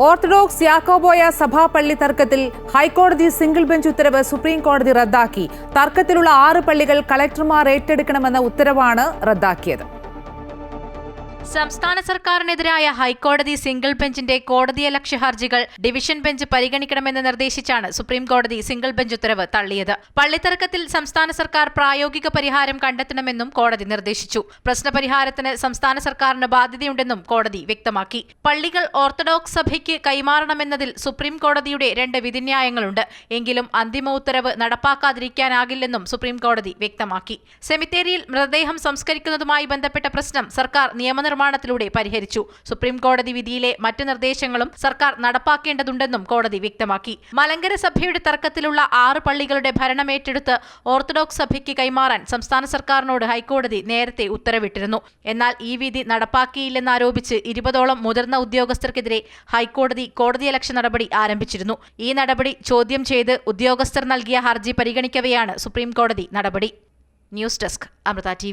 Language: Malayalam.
ഓർത്തഡോക്സ് യാക്കോബോയ സഭാ പള്ളി തർക്കത്തിൽ ഹൈക്കോടതി സിംഗിൾ ബെഞ്ച് ഉത്തരവ് സുപ്രീം കോടതി റദ്ദാക്കി. തർക്കത്തിലുള്ള ആറ് പള്ളികൾ കളക്ടർമാർ ഏറ്റെടുക്കണമെന്ന ഉത്തരവാണ് റദ്ദാക്കിയത്. സംസ്ഥാന സർക്കാരിനെതിരായ ഹൈക്കോടതി സിംഗിൾ ബെഞ്ചിന്റെ കോടതിയലക്ഷ്യ ഹർജികൾ ഡിവിഷൻ ബെഞ്ച് പരിഗണിക്കണമെന്ന് നിർദ്ദേശിച്ചാണ് സുപ്രീം കോടതി സിംഗിൾ ബെഞ്ച് ഉത്തരവ് തള്ളിയത്. പള്ളിത്തർക്കത്തിൽ സംസ്ഥാന സർക്കാർ പ്രായോഗിക പരിഹാരം കണ്ടെത്തണമെന്നും കോടതി നിർദ്ദേശിച്ചു. പ്രശ്നപരിഹാരത്തിന് സംസ്ഥാന സർക്കാരിന് ബാധ്യതയുണ്ടെന്നും കോടതി വ്യക്തമാക്കി. പള്ളികൾ ഓർത്തഡോക്സ് സഭയ്ക്ക് കൈമാറണമെന്നതിൽ സുപ്രീം കോടതിയുടെ രണ്ട് വിധിന്യായങ്ങളുണ്ട്. എങ്കിലും അന്തിമ ഉത്തരവ് നടപ്പാക്കാതിരിക്കാനാകില്ലെന്നും സുപ്രീം കോടതി വ്യക്തമാക്കി. സെമിത്തേരിയിൽ മൃതദേഹം സംസ്കരിക്കുന്നതുമായി ബന്ധപ്പെട്ട പ്രശ്നം സർക്കാർ നിയമനിർമ്മാണത്തിലൂടെ പരിഹരിച്ചു. സുപ്രീം കോടതി വിധിയിലെ മറ്റ് നിർദ്ദേശങ്ങളും സർക്കാർ നടപ്പാക്കേണ്ടതുണ്ടെന്നും കോടതി വ്യക്തമാക്കി. മലങ്കര സഭയുടെ തർക്കത്തിലുള്ള ആറ് പള്ളികളുടെ ഭരണമേറ്റെടുത്ത് ഓർത്തഡോക്സ് സഭയ്ക്ക് കൈമാറാൻ സംസ്ഥാന സർക്കാരിനോട് ഹൈക്കോടതി നേരത്തെ ഉത്തരവിട്ടിരുന്നു. എന്നാൽ ഈ വിധി നടപ്പാക്കിയില്ലെന്നാരോപിച്ച് ഇരുപതോളം മുതിർന്ന ഉദ്യോഗസ്ഥർക്കെതിരെ ഹൈക്കോടതി കോടതിയലക്ഷ നടപടി ആരംഭിച്ചിരുന്നു. ഈ നടപടി ചോദ്യം ചെയ്ത് ഉദ്യോഗസ്ഥർ നൽകിയ ഹർജി പരിഗണിക്കവെയാണ് സുപ്രീം കോടതി നടപടി. News desk Amrita T